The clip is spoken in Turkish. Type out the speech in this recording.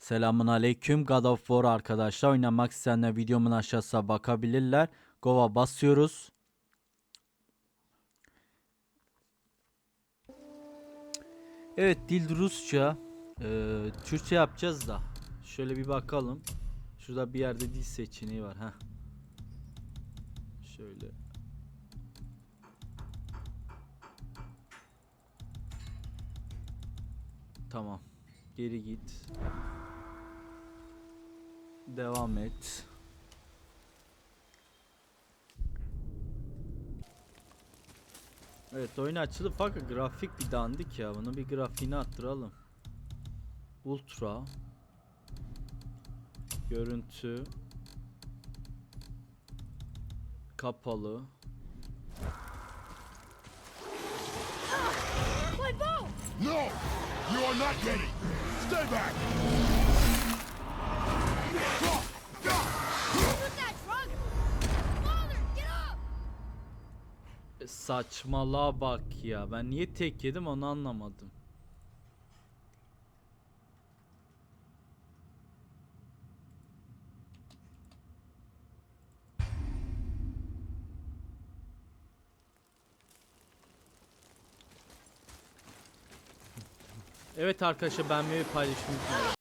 Selamun aleyküm God of War arkadaşlar. Oynamak isteyenler videomun aşağısına bakabilirler. Go'a basıyoruz. Evet dil Rusça. Ee, Türkçe yapacağız da. Şöyle bir bakalım. Şurada bir yerde dil seçeneği var. ha. Şöyle. Tamam. Geri git. Devam et. Evet oyun açıldı fakat grafik bir dandik ya. Bunu bir grafiğini attıralım. Ultra. Görüntü. Kapalı. My bow! No! You are not ready! Stay back! Saçmalığa bak ya. Ben niye tek yedim onu anlamadım. Evet arkadaşlar beğenmeyi paylaşmayı unutmayın.